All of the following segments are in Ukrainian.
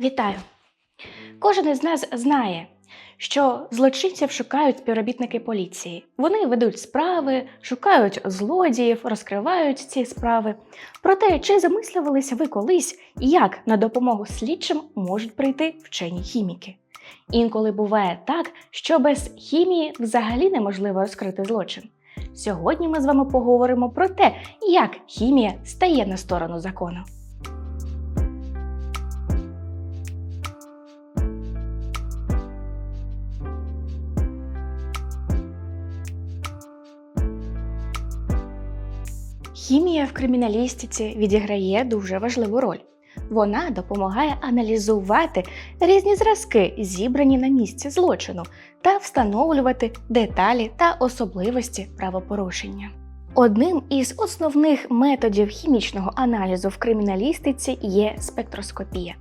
Вітаю! Кожен із нас знає, що злочинців шукають співробітники поліції. Вони ведуть справи, шукають злодіїв, розкривають ці справи. Проте, чи замислювалися ви колись, як на допомогу слідчим можуть прийти вчені хіміки? Інколи буває так, що без хімії взагалі неможливо розкрити злочин. Сьогодні ми з вами поговоримо про те, як хімія стає на сторону закону. Хімія в криміналістиці відіграє дуже важливу роль. Вона допомагає аналізувати різні зразки, зібрані на місці злочину, та встановлювати деталі та особливості правопорушення. Одним із основних методів хімічного аналізу в криміналістиці є спектроскопія.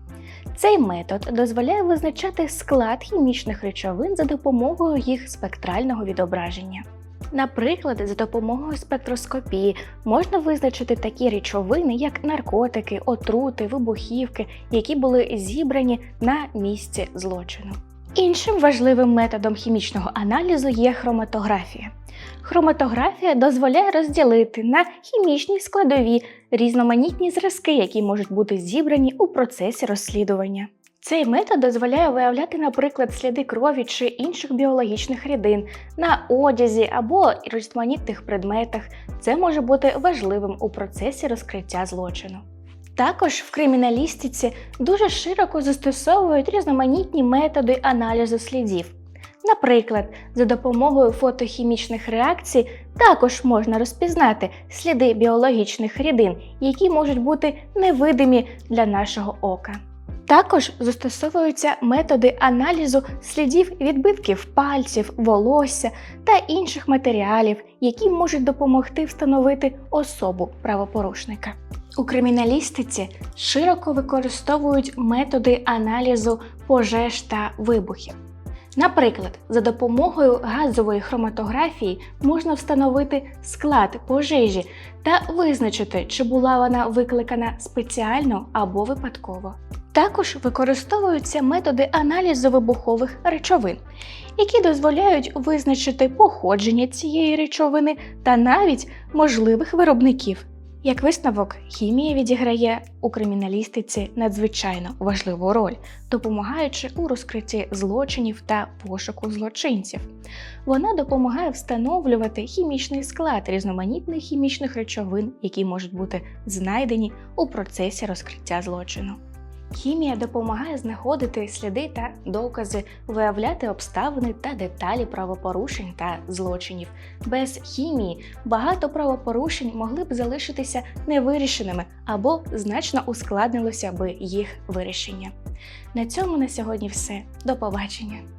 Цей метод дозволяє визначати склад хімічних речовин за допомогою їх спектрального відображення. Наприклад, за допомогою спектроскопії можна визначити такі речовини, як наркотики, отрути, вибухівки, які були зібрані на місці злочину. Іншим важливим методом хімічного аналізу є хроматографія. Хроматографія дозволяє розділити на хімічні складові різноманітні зразки, які можуть бути зібрані у процесі розслідування. Цей метод дозволяє виявляти, наприклад, сліди крові чи інших біологічних рідин на одязі або різноманітних предметах. Це може бути важливим у процесі розкриття злочину. Також в криміналістиці дуже широко застосовують різноманітні методи аналізу слідів. Наприклад, за допомогою фотохімічних реакцій також можна розпізнати сліди біологічних рідин, які можуть бути невидимі для нашого ока. Також застосовуються методи аналізу слідів відбитків пальців, волосся та інших матеріалів, які можуть допомогти встановити особу правопорушника. У криміналістиці широко використовують методи аналізу пожеж та вибухів. Наприклад, за допомогою газової хроматографії можна встановити склад пожежі та визначити, чи була вона викликана спеціально або випадково. Також використовуються методи аналізу вибухових речовин, які дозволяють визначити походження цієї речовини та навіть можливих виробників. Як висновок, хімія відіграє у криміналістиці надзвичайно важливу роль, допомагаючи у розкритті злочинів та пошуку злочинців. Вона допомагає встановлювати хімічний склад різноманітних хімічних речовин, які можуть бути знайдені у процесі розкриття злочину. Хімія допомагає знаходити сліди та докази, виявляти обставини та деталі правопорушень та злочинів. Без хімії багато правопорушень могли б залишитися невирішеними або значно ускладнилося би їх вирішення. На цьому на сьогодні все. До побачення!